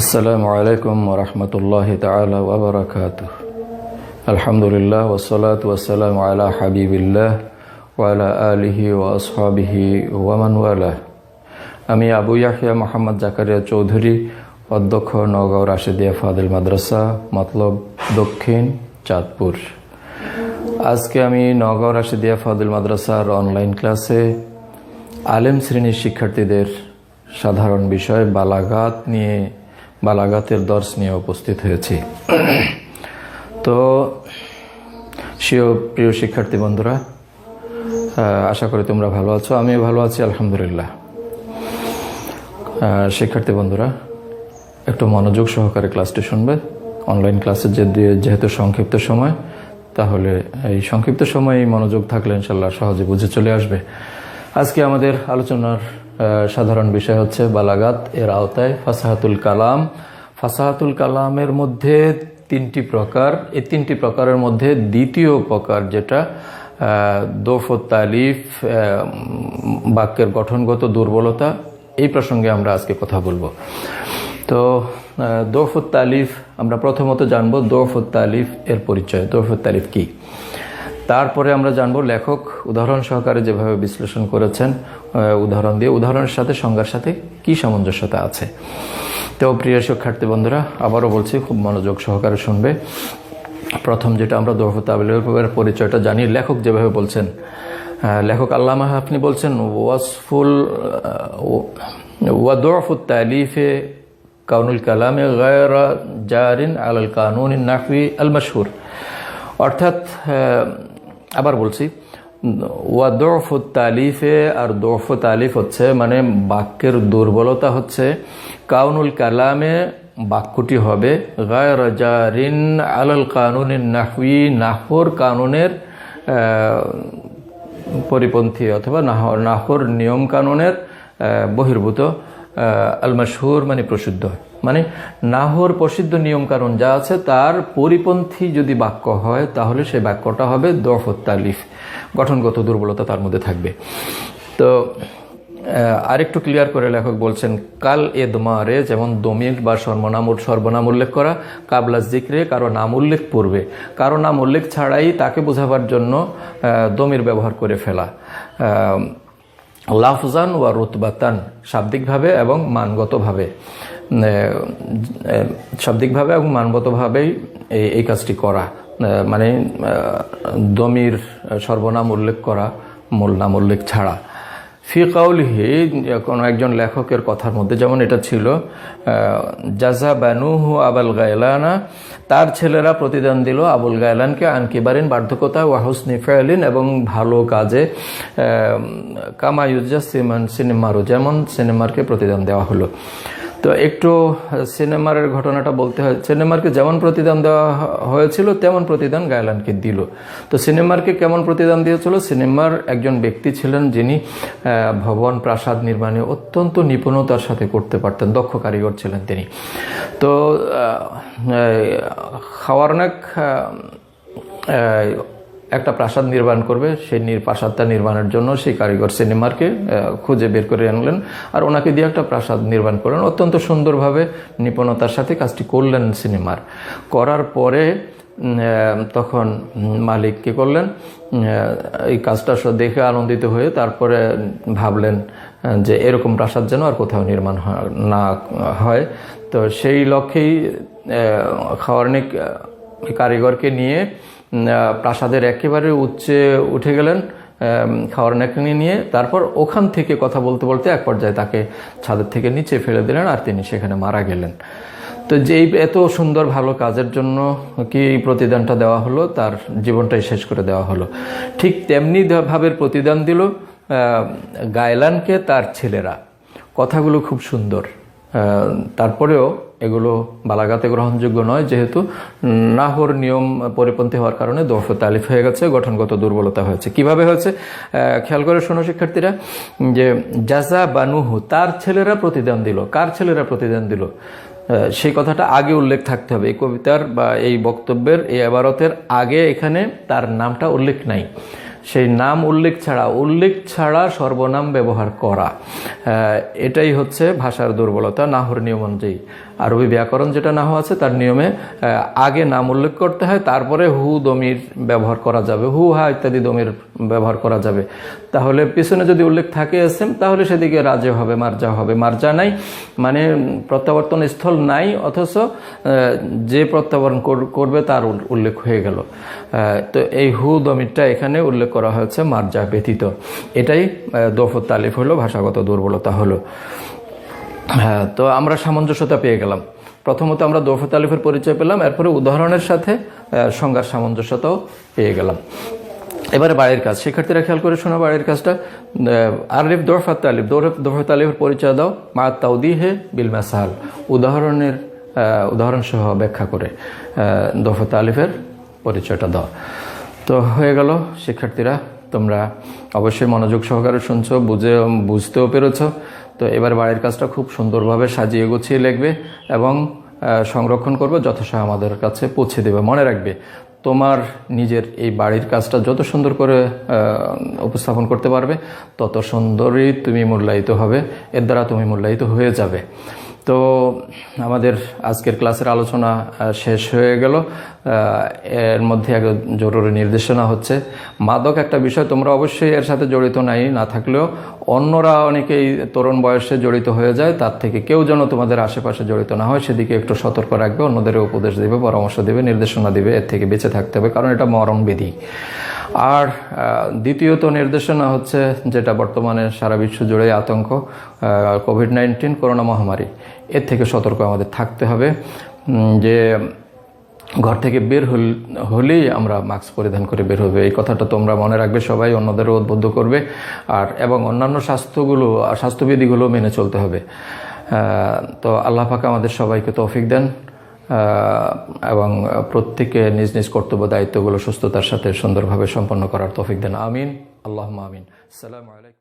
আসসালামু আলাইকুম রহমতুল্লাহ তালা ওবরাকাত আলহামদুলিল্লাহ ওসলাত ওসালাম আলা হাবিবিল্লাহ ওয়ালা আলিহি ও আসহাবিহি ওয়ামান ওয়ালা আমি আবু ইয়াহিয়া মোহাম্মদ জাকারিয়া চৌধুরী, অধ্যক্ষ নগাঁও রাশেদিয়া ফাদিল মাদ্রাসা, মতলব দক্ষিণ চাঁদপুর। আজকে আমি নগাঁও রাশেদিয়া ফাদিল মাদ্রাসার অনলাইন ক্লাসে আলেম শ্রেণির শিক্ষার্থীদের সাধারণ বিষয় বালাগাত নিয়ে বালাগাতের দর্শ নিয়ে উপস্থিত হয়েছি। তো সেও প্রিয় শিক্ষার্থী বন্ধুরা আশা করি তোমরা ভালো আছো, আমিও ভালো আছি, আলহামদুলিল্লাহ। শিক্ষার্থী বন্ধুরা, একটু মনোযোগ সহকারে ক্লাসটি শুনবে। অনলাইন ক্লাসে যে যেহেতু সংক্ষিপ্ত সময়, তাহলে এই সংক্ষিপ্ত সময়ে মনোযোগ থাকলে ইনশাল্লাহ সহজে বুঝে চলে আসবে। আজকে আমাদের আলোচনার সাধারণ বিষয় হচ্ছে বালাগাত এর আওতায় ফাসাহাতুল কালাম। ফাসাহাতুল কালামের মধ্যে তিনটি প্রকার। এই তিনটি প্রকারের মধ্যে দ্বিতীয় প্রকার যেটা দোফত তালিফ বাক্যের গঠনগত দুর্বলতা, এই প্রসঙ্গে আমরা আজকে কথা বলব। তো দোফত তালিফ আমরা প্রথমত জানব দোফত তালিফ এর পরিচয়। দোফত তালিফ কি? তারপরে আমরা জানব লেখক উদাহরণ সহকারে যেভাবে বিশ্লেষণ করেছেন উদাহরণ দিয়ে। উদাহরণের সাথে সংজ্ঞার সাথে কি সামঞ্জস্যতা আছে? তো প্রিয় শিক্ষার্থী বন্ধুরা, আবারও বলছি, খুব মনোযোগ সহকারে শুনবে। প্রথম যেটা আমরা তালিফের পরিচয়টা জানি, লেখক যেভাবে বলছেন লেখক আল্লামা আপনি বলছেন, ওয়াসফুল ওয়াদফুত তালিফে কাউনুল কালামে গায়রা জারিন আলাল কানুন নাহবি আল মশহুর অর্থাৎ আবার বলছি, ওয়া ওয়াদফুত তালিফে, আর দফ তালিফ হচ্ছে মানে বাক্যের দুর্বলতা হচ্ছে, কাউনুল কালামে বাক্যটি হবে, গায়রা জারিন আলাল কানুন নাহবি নাহর কানুনের পরিপন্থী অথবা নাহর নাহর নিয়ম কানুনের বহির্ভূত। আল মাসহুর মানে প্রসিদ্ধ। মানে নাহর প্রসিদ্ধ নিয়ম কানুন যা আছে, তার পরিপন্থী যদি বাক্য হয়, তাহলে সেই বাক্যটা হবে দফত তালিফ গঠনগত দুর্বলতা তার মধ্যে থাকবে। তো আরেকটু ক্লিয়ার করে লেখক বলছেন, কাল এ দমারে যেমন দমির বা সর্বনাম সর্বনাম উল্লেখ করা, কাবলা জিক্রে কারও নাম উল্লেখ পূর্বে কারও নাম উল্লেখ ছাড়াই তাকে বোঝাবার জন্য দমির ব্যবহার করে ফেলা। লাফজান ওয়া রুতবাতান, শাব্দিকভাবে এবং মানগতভাবে। শাব্দিকভাবে এবং মানগতভাবেই এই কাজটি করা। মানে দমির সর্বনাম উল্লেখ করা, মূল নাম উল্লেখ ছাড়া। ফি কাউলিহি কোনো একজন লেখকের কথার মধ্যে, যেমন এটা ছিল জাজা বানুহু আবাল গায়লানা, তার ছেলেরা প্রতিদান দিল আবুল গায়লানকে আনকিবারিন বার্ধকতা ওয়াহুস নিফায়লিন এবং ভালো কাজে কামায়ুজা কামা সিমান সিনেমারও যেমন সিনেমারকে প্রতিদান দেওয়া হলো। তো একটু সিনেমার ঘটনাটা বলতে হয়। সিনেমারকে যেমন প্রতিদান দেওয়া হয়েছিল, তেমন প্রতিদান গায়লানকে দিল। তো সিনেমারকে কেমন প্রতিদান দিয়েছিল? সিনেমার একজন ব্যক্তি ছিলেন যিনি ভবন প্রাসাদ নির্মাণে অত্যন্ত নিপুণতার সাথে করতে পারতেন, দক্ষ কারিগর ছিলেন তিনি। তো খাওয়ারনাক একটা প্রাসাদ নির্মাণ করবে, সেই প্রাসাদটা নির্মাণের জন্য সেই কারিগর সিনেমারকে খুঁজে বের করে আনলেন। আর ওনাকে দিয়ে একটা প্রাসাদ নির্মাণ করলেন। অত্যন্ত সুন্দরভাবে নিপুণতার সাথে কাজটি করলেন সিনেমার। করার পরে তখন মালিক কী করলেন এই কাজটা সব দেখে আনন্দিত হয়ে তারপরে ভাবলেন যে এরকম প্রাসাদ যেন আর কোথাও নির্মাণ না হয়। তো সেই লক্ষ্যেই খাওয়ারনিক কারিগরকে নিয়ে প্রাসাদের একেবারে উচ্চে উঠে গেলেন খাওয়ার নাকনি নিয়ে, তারপর ওখান থেকে কথা বলতে বলতে এক পর্যায়ে তাকে ছাদের থেকে নিচে ফেলে দিলেন আর তিনি সেখানে মারা গেলেন। তো যেই এত সুন্দর ভালো কাজের জন্য কি প্রতিদানটা দেওয়া হলো, তার জীবনটাই শেষ করে দেওয়া হলো। ঠিক তেমনি ভাবের প্রতিদান দিল গায়লানকে তার ছেলেরা। কথাগুলো খুব সুন্দর। তারপরেও এগুলো বালাগাতে গ্রহণযোগ্য নয়, যেহেতু নাহর নিয়ম পরিপন্থী হওয়ার কারণে দফ তালিফ হয়ে গেছে, গঠনগত দুর্বলতা হয়েছে। কীভাবে হয়েছে? খেয়াল করে শোনো শিক্ষার্থীরা, যে জাজা বানুহু, তার ছেলেরা প্রতিদান দিল। কার ছেলেরা প্রতিদান দিল? সেই কথাটা আগে উল্লেখ থাকতে হবে। এই কবিতার বা এই বক্তব্যের, এই আবারতের আগে এখানে তার নামটা উল্লেখ নাই। সেই নাম উল্লেখ ছাড়া উল্লেখ ছাড়া সর্বনাম ব্যবহার করা। এটাই হচ্ছে ভাষার দুর্বলতা, নাহর নিয়ম অনুযায়ী। আরবি ব্যাকরণ যেটা নাহ আছে, তার নিয়মে আগে নাম উল্লেখ করতে হয়, তারপরে হু, দমির ব্যবহার করা যাবে। হু, হা ইত্যাদি দমির ব্যবহার করা যাবে। তাহলে পিছনে যদি উল্লেখ থাকে এসেম তাহলে সেদিকে রাজে হবে, মার্জা হবে। মার্জা নাই মানে প্রত্যাবর্তন স্থল নাই, অথচ যে প্রত্যাবর্তন কর- করবে তার উল্লেখ হয়ে গেল। তো এই হু দমিরটা এখানে উল্লেখ করা হয়েছে মার্জা ব্যতীত। এটাই দফত তালিফ হলো, ভাষাগত দুর্বলতা হলো। হ্যাঁ তো আমরা সামঞ্জস্যতা পেয়ে গেলাম। প্রথমত আমরা দফত আলিফের পরিচয় পেলাম, এরপরে উদাহরণের সাথে সংজ্ঞার সামঞ্জস্যতাও পেয়ে গেলাম। এবারে বাড়ির কাজ। শিক্ষার্থীরা খেয়াল করে শোনো বাড়ির কাজটা। আহ, আরিফ দরফাত তালিফ দরফাত আলিফের পরিচয় দাও। মা তাউদি হে বিল মাসাল। উদাহরণের আহ, উদাহরণ সহ ব্যাখ্যা করে দফত আলিফের পরিচয়টা দাও। তো হয়ে গেল শিক্ষার্থীরা তোমরা অবশ্যই মনোযোগ সহকারে শুনছো বুঝে বুঝতেও পেরেছ। তো এবার বাড়ির কাজটা খুব সুন্দরভাবে সাজিয়ে গুছিয়ে লিখবে এবং সংরক্ষণ করবে যথাসহ আমাদের কাছে পৌঁছে দেবে। মনে রাখবে তোমার নিজের এই বাড়ির কাজটা যত সুন্দর করে উপস্থাপন করতে পারবে, তত সুন্দরই তুমি মূল্যায়িত হবে। এর দ্বারা তুমি মূল্যায়িত হয়ে যাবে। তো আমাদের আজকের ক্লাসের আলোচনা শেষ হয়ে গেল। এর মধ্যে এক জরুরি নির্দেশনা হচ্ছে, মাদক একটা বিষয়, তোমরা অবশ্যই এর সাথে জড়িত নাই, না থাকলেও অন্যরা অনেকেই তরুণ বয়সে জড়িত হয়ে যায়, তার থেকে কেউ যেন তোমাদের আশেপাশে জড়িত না হয়, সেদিকে একটু সতর্ক রাখবে অন্যদের উপদেশ দেবে, পরামর্শ দেবে, নির্দেশনা দিবে, এর থেকে বেঁচে থাকতে হবে, কারণ এটা মরণবিধি। আর দ্বিতীয়ত নির্দেশনা হচ্ছে যেটা বর্তমানে সারা বিশ্ব জুড়ে আতঙ্ক কোভিড নাইন্টিন করোনা মহামারী। এর থেকে সতর্ক আমাদের থাকতে হবে যে ঘর থেকে বের হল, হলেই আমরা মাস্ক পরিধান করে বের হবে। এই কথাটা তোমরা মনে রাখবে সবাই, অন্যদেরও উদ্বুদ্ধ করবে। আর, এবং অন্যান্য স্বাস্থ্যগুলো, স্বাস্থ্যবিধিগুলো মেনে চলতে হবে। তো আল্লাহ পাক আমাদের সবাইকে তৌফিক দেন। এবং প্রত্যেকে নিজ নিজ কর্তব্য দায়িত্বগুলো সুস্থতার সাথে সুন্দরভাবে সম্পন্ন করার তফিক দেন। আমিন। আল্লাহ আমিন। সালাম আলাইকুম।